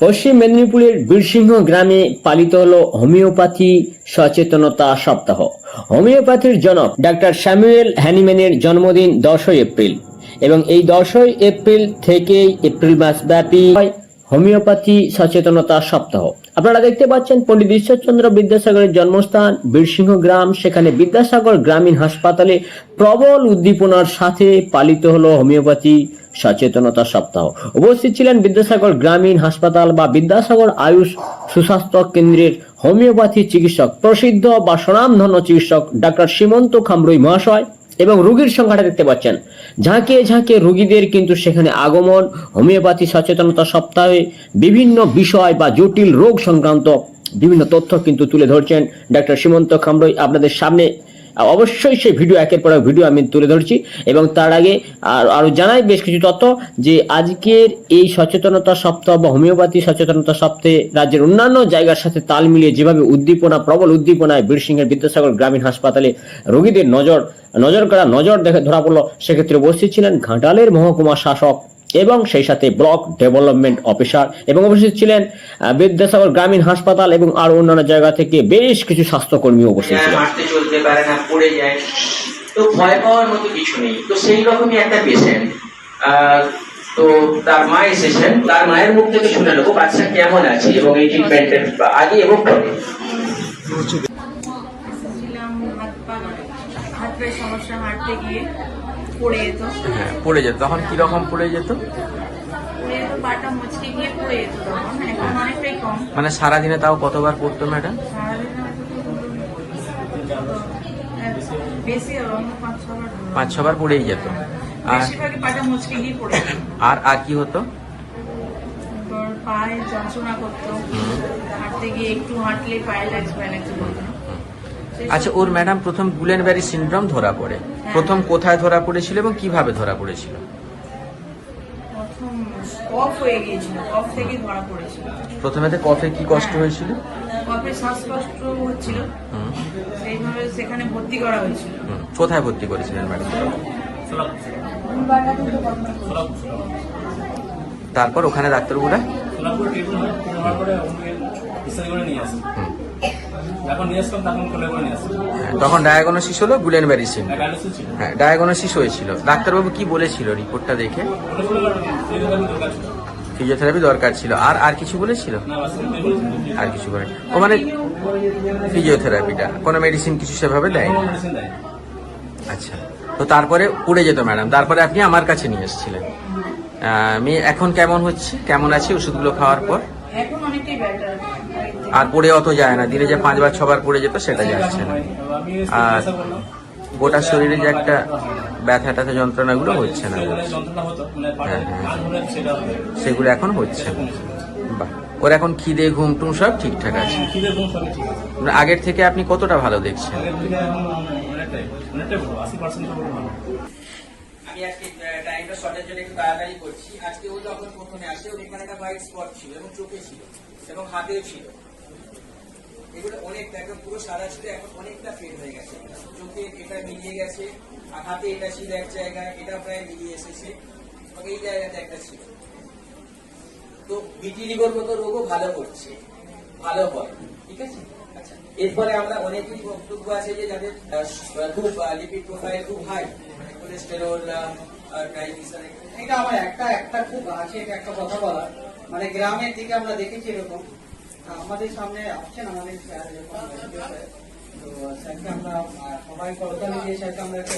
পশ্চিম মেদিনীপুরের বীরসিংহ গ্রামে পালিত হলো হোমিওপ্যাথি সচেতনতা সপ্তাহ। হোমিওপ্যাথির জনক ডাক্তার স্যামুয়েল হ্যানিম্যানের জন্মদিন দশই এপ্রিল এবং এই দশই এপ্রিল থেকেই এপ্রিল মাস ব্যাপী হোমিওপ্যাথি সচেতনতা সপ্তাহ। আপনারা দেখতে পাচ্ছেন, পণ্ডিত ঈশ্বরচন্দ্র বিদ্যাসাগরের জন্মস্থান বীরসিংহ গ্রাম। সেখানে বিদ্যাসাগর গ্রামীণ হাসপাতালে প্রবল উদ্দীপনার সাথে পালিত হলো হোমিওপ্যাথি সচেতনতা সপ্তাহ। উপস্থিত ছিলেন বিদ্যাসাগর গ্রামীণ হাসপাতাল বা বিদ্যাসাগর আয়ুষ সুস্বাস্থ্য কেন্দ্রের হোমিওপ্যাথি চিকিৎসক, প্রসিদ্ধ বা স্বনামধন্য চিকিৎসক ডাক্তার সীমন্ত খামরুই মহাশয় এবং রুগীর সংখ্যাটা দেখতে পাচ্ছেন। ঝাঁকে ঝাঁকে রুগীদের কিন্তু সেখানে আগমন, হোমিওপ্যাথি সচেতনতা সপ্তাহে বিভিন্ন বিষয় বা জটিল রোগ সংক্রান্ত বিভিন্ন তথ্য কিন্তু তুলে ধরছেন ডাক্তার সীমন্ত খামরুই। আপনাদের সামনে অবশ্যই সেই ভিডিও, একের পর ভিডিও আমি তুলে ধরছি এবং তার আগে আর, আরও জানাই বেশ কিছু তথ্য যে আজকের এই সচেতনতা সপ্তাহ বা হোমিওপ্যাথি সচেতনতা সপ্তাহে রাজ্যের অন্যান্য জায়গার সাথে তাল মিলিয়ে যেভাবে উদ্দীপনা, প্রবল উদ্দীপনায় বীরসিংহের বিদ্যাসাগর গ্রামীণ হাসপাতালে রোগীদের নজর নজর করা নজর দেখে ধরা পড়ল, সেক্ষেত্রে উপস্থিত ছিলেন ঘাটালের মহকুমা শাসক এবং সেই সাথে ব্লক ডেভেলপমেন্ট অফিসার এবং উপস্থিত ছিলেন বিদ্যাসাগর গ্রামীণ হাসপাতাল এবং আরও অন্যান্য জায়গা থেকে বেশ কিছু স্বাস্থ্যকর্মী উপস্থিত ছিলেন। হাঁটতে চলতে পারে না পড়ে যায়। তো ভয় পাওয়ার মতো কিছু নেই। তো সেই রকমই একটা পেশেন্ট তো তার মা এসেছেন। তার মায়ের মুখ থেকে শুনে নেব বাচ্চা কেমন আছে এবং এই ট্রিটমেন্টের আগে এবং পরে। হাত পা হাত পায়ের সমস্যা হাঁটতে গিয়ে পড়ে যেত। হ্যাঁ পড়ে যেত। তখন কীরকম পড়ে যেত? পড়ে যেত কম। মানে সারাদিনে তাও কতবার পড়তো ম্যাডাম? পাঁচ ছবার পড়েই যেত। আর বেশিরভাগই পাটা মুচকে গিয়ে পড়ে আর আর কি হতো? পায়ে যন্ত্রণা করতো। হাঁটতে গিয়ে একটু হাঁটলে পায়ে লাগছে বলতো। সেই আচ্ছা ওর ম্যাডাম প্রথম গুলেনব্যারি সিনড্রোম ধরা পড়ে। প্রথম কোথায় ধরা পড়েছিল এবং কীভাবে ধরা পড়েছিল? প্রথম কফ হয়ে গিয়েছিল কফ থেকে ধরা পড়েছিল। প্রথমেতে কফে কি কষ্ট হয়েছিল? কফে শ্বাসকষ্ট হচ্ছিল। হুম, সেইভাবে সেখানে ভর্তি করা হয়েছিল। কোথায় ভর্তি করেছিলেন ম্যাডাম? তারপর ওখানে হয় করে নিয়ে আসে। যখন নিয়ে আসলাম তখন কোলে করে নিয়ে আসে হ্যাঁ, তখন ডায়াগনোসিস হলো ডায়ালিসিস ছিল। হ্যাঁ ডায়াগনোসিস হয়েছিল। ডাক্তারবাবু কি বলেছিল রিপোর্টটা দেখে? ফিজিওথেরাপি দরকার ছিল। ফিজিওথেরাপি দরকার ছিল। আর আর কিছু বলেছিল? আর কিছু করে ও মানে ফিজিওথেরাপিটা কোনো মেডিসিন কিছু সেভাবে দেয়নি? দেয় আচ্ছা। তো তারপরে উড়ে যেত ম্যাডাম তারপরে আপনি আমার কাছে নিয়ে এসেছিলেন। আহ, মেয়ে এখন কেমন হচ্ছে? কেমন আছে ওষুধগুলো খাওয়ার পর? এখন অনেকটাই বেটার আর পড়ে অত যায় না। দিনে যে পাঁচবার ছবার পড়ে যেত সেটা যাচ্ছে না। আর গোটা শরীরে যে একটা ব্যথা ট্যাথা যন্ত্রণাগুলো হচ্ছে না। হ্যাঁ, হ্যাঁ। হবে সেগুলো এখন হচ্ছে না। বাহ। ওর এখন খিদে ঘুম টুম সব ঠিকঠাক আছে। মানে আগের থেকে আপনি কতটা ভালো দেখছেন? এবং হাতেও ছিল। এগুলো অনেকটা একদম পুরো সাদা ছিল এখন অনেকটা ফেড হয়ে গেছে। চোখে এটা মিলিয়ে গেছে, আর হাতে এটা ছিল এক জায়গায় এটা প্রায় মিলিয়ে এসেছে। এই জায়গাতে একটা ছিল তো ভিটিলিগোর মতো রোগও ভালো করছে, ভালো হয়, ঠিক আছে? আচ্ছা এরপরে আমরা অনেকেই বক্তব্য আছে যে যাদের খুব লিপিড প্রোফাইল খুব হাই মানে কোলেস্টেরল এটা আমার একটা একটা খুব আছে একটা কথা বলা মানে গ্রামের দিকে আমরা দেখেছি এরকম। আমাদের সামনে আসছেন আমাদের। তো, স্যারকে আমরা সবাই করতালি দিয়ে স্যারকে আমরা একটা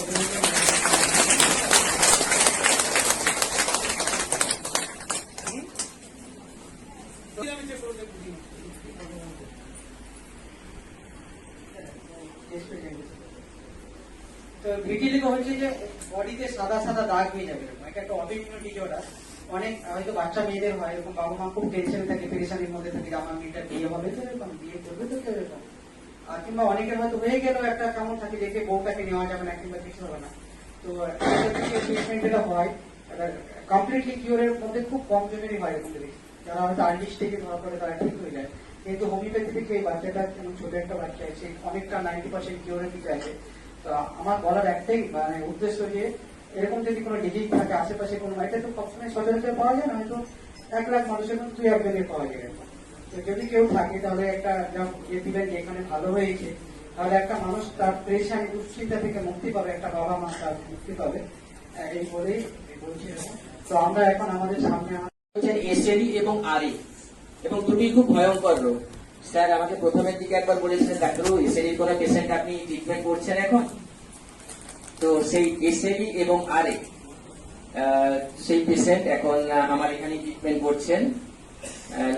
তো ভিটিলিগো হচ্ছে যে বডিতে সাদা সাদা দাগ হয়ে যাবে একটা অটোইমিউন ডিসঅর্ডার অনেক, হয়তো বাচ্চা মেয়েদের হয়, এরকম বাবা মা খুব টেনশনে থাকে, পেরেশানির মধ্যে থাকে আমার মেয়েটা বিয়ে হবে, তো এরকম, বিয়ে করবে তো এরকম। আর কিংবা অনেকের হয়তো হয়ে গেলেও একটা কেমন থাকে, দেখে বউটাকে নেওয়া যাবে না, কিংবা কিছু হবে না। তো ট্রিটমেন্ট যেটা হয় কমপ্লিটলি কিওরের মধ্যে খুব কম জনেরই হয় এরকম দেখি যারা হয়তো আর্লি স্টেজে ধরা পড়ে, তারা ঠিক হয়ে যায়। কিন্তু হোমিওপ্যাথি থেকে এই বাচ্চাটা যেমন ছোট একটা বাচ্চা আছে, অনেকটা নাইনটি পার্সেন্ট কিওরের দিকে আছে। তো আমার বলার একটাই মানে উদ্দেশ্য যে এরকম যদি কোনো ডিজিজ থাকে, আশেপাশে কোনো এটা তো সবসময় সচরাচর পাওয়া যায় না, হয়তো এক লাখ মানুষের মধ্যে দুই একজনের পাওয়া যাবে তো যদি কেউ থাকে, তাহলে একটা যা- যে এখানে ভালো হয়েছে, তাহলে একটা মানুষ তার প্রেশান দুশ্চিন্তা থেকে মুক্তি পাবে, একটা বাবা মা তার মুক্তি পাবে। এই বলেই বলছি তো আমরা এখন আমাদের সামনে হচ্ছেন এসএলই এবং আরই এবং দুটি খুব ভয়ঙ্কর রোগ। স্যার, আমাকে প্রথমের দিকে একবার বলেছিলেন, ডাক্তারবাবু এসএলইর কোনো পেশেন্ট আপনি ট্রিটমেন্ট করছেন এখন? তো সেই এসএলই এবং আরএ সেই পেশেন্ট এখন আমার এখানে ট্রিটমেন্ট করছেন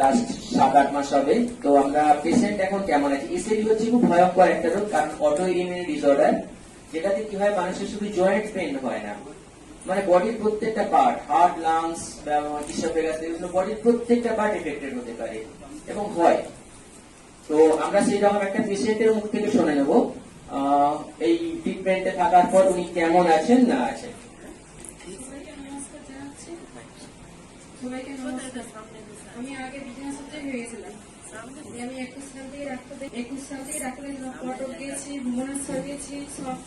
লাস্ট সাত, আট মাস হবে। তো আমরা পেশেন্ট এখন কেমন আছে? এসএলই হচ্ছে খুব ভয়ঙ্কর একটা রোগ, কারণ অটো ইমিউনি ডিসঅর্ডার যেটাতে কি হয়, মানুষের শুধু জয়েন্ট পেন হয় না। মানে বডির প্রত্যেকটা পার্ট হার্ট লাংস ইসোফেগাস এগুলো বডির প্রত্যেকটা পার্ট এফেক্টেড হতে পারে এবং হয়। তো আমরা সেই রকম একটা পেশেন্টের মুখ থেকে শুনে নেব। এই ট্রিটমেন্টে থাকার পর উনি কেমন আছেন না আছেন?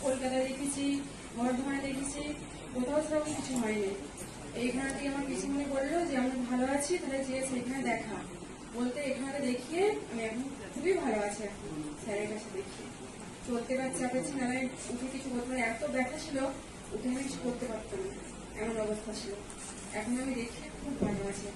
কলকাতা দেখেছি, বর্ধমানে দেখেছি, কোথাও সেরকম কিছু হয়নি। এইখানে থেকে আমার পিসিমণি বলল যে, আমি ভালো আছি, তাহলে যে সেখানে দেখা। বলতে এখানে দেখিয়ে আমি এখন খুবই ভালো আছি এখন, স্যারের কাছে দেখিয়ে। চলতে পারছি চাপেছি না উঠে কিছু করতে পারি। এত ব্যথা ছিল উঠে আমি কিছু করতে পারতাম না। এমন অবস্থা ছিল। এখন আমি দেখি খুব ভালো আছি।